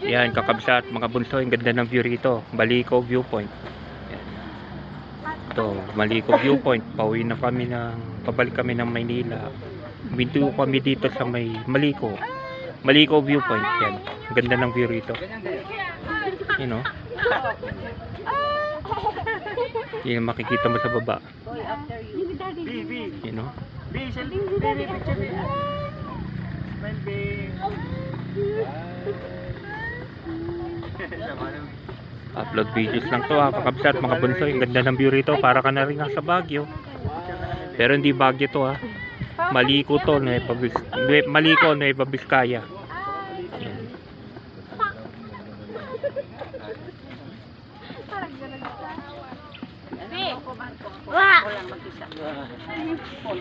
Yan, kakabsat, mga bunso, ang ganda ng view rito. Maliko Viewpoint. Yan. Ito, Maliko Viewpoint. Pauwi na kami ng, pabalik kami ng Maynila. Binto kami dito sa may Maliko. Maliko Viewpoint. Yan. Ang ganda ng view rito. You know? Yan makikita mo sa baba. You know? Upload videos lang to ha, kakabsat, mga bunso. Ganda ng view rito. Para ka na rin nasa Baguio. Pero hindi Baguio to ha. Maliko to, Nueva Nue- Maliko, Nueva Vizcaya.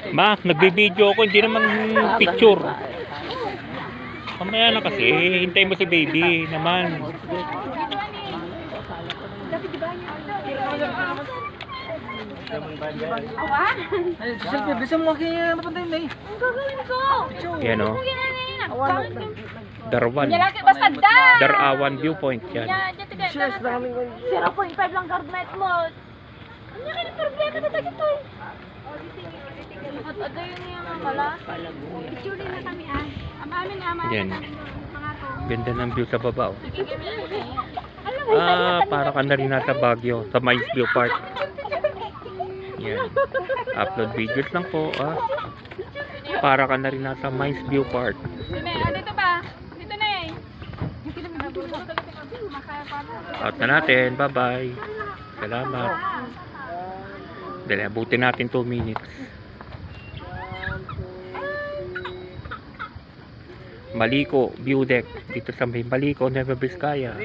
Ma, nagbibideo ako, hindi naman picture. Mamaya na kasi, hintay mo si baby naman. Selfie. Bisa mo kaya mapantay na eh. Ang gagawin ko? Yan o, yung... Darwan. Basta da! Darawan viewpoint yan. Cheers, maraming 0.5 lang carbonate mo. Ang laki ng problema na tayo ito eh. At ada yun yung na kami ah. Ang amin ama. Yan. Ganda ng view sa baba. Oh. Ah, para ka na rin nasa Baguio, sa Mines View Park. Yan. Upload videos lang po. Ah. Para ka na rin nasa Mines View Park. Dito ba? Dito na eh. Out na natin. Bye-bye. Salamat. Dali, abutin natin 2 minutes. Maliko, view deck. Dito sa may Maliko, Nueva Vizcaya.